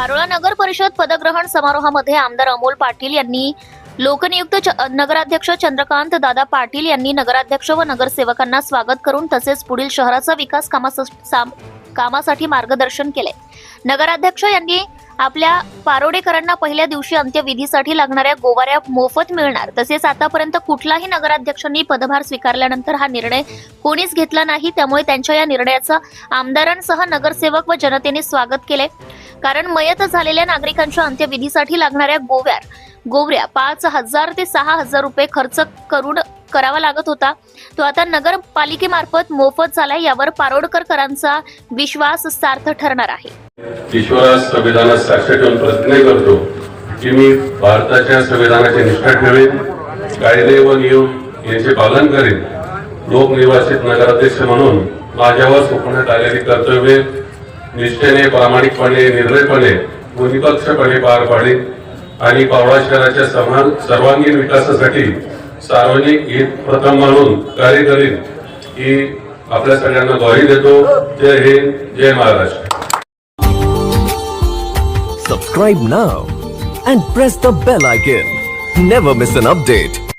पारोळा नगर परिषद पदग्रहण समारोहामध्ये आमदार अमोल पाटील यांनी लोकनियुक्त च- नगराध्यक्ष चंद्रकांत दादा पाटील यांनी नगराध्यक्ष व नगरसेवकांना स्वागत करून तसेच पुढील शहराचा विकास कामास- साम- कामासाठी मार्गदर्शन केले. नगराध्यक्ष यांनी आपल्या पारोडेकरांना पहिल्या दिवशी अंत्यविधीसाठी लागणाऱ्या गोवाऱ्या मोफत मिळणार. तसेच आतापर्यंत कुठलाही नगराध्यक्षांनी पदभार स्वीकारल्यानंतर हा निर्णय कोणीच घेतला नाही. त्यामुळे त्यांच्या या निर्णयाचं आमदारांसह नगरसेवक व जनतेने स्वागत केले. कारण मयत झालेल्या नागरिकांच्या अंत्यविधीसाठी लागणाऱ्या गोव्यार गोवऱ्या पाच हजार ते सहा हजार रुपये खर्च करून करावा लागत होता. तो आता नगरपालिकेमार्फत मोफत झालाय यावर पारोडकरकरांचा विश्वास सार्थ ठरणार आहे. ईश्वरास संविधानात साक्ष ठेवून प्रतिज्ञा करतो की मी भारताच्या संविधानाची निष्ठा ठेवेन कायदे व नियम यांचे पालन करेन. लोकनिवासित नगराध्यक्ष म्हणून माझ्यावर सोपवण्यात आलेली कर्तव्ये निष्ठेने प्रामाणिकपणे निर्णयपणे व निपक्षपणे पार पाडेन आणि पावळा शहराच्या समान सर्वांगीण विकासासाठी सार्वजनिक हित प्रथम म्हणून कार्य करीन ही आपल्या सगळ्यांना ग्वाही देतो. जय हिंद जय Maharashtra. Subscribe now and press the bell icon never miss an update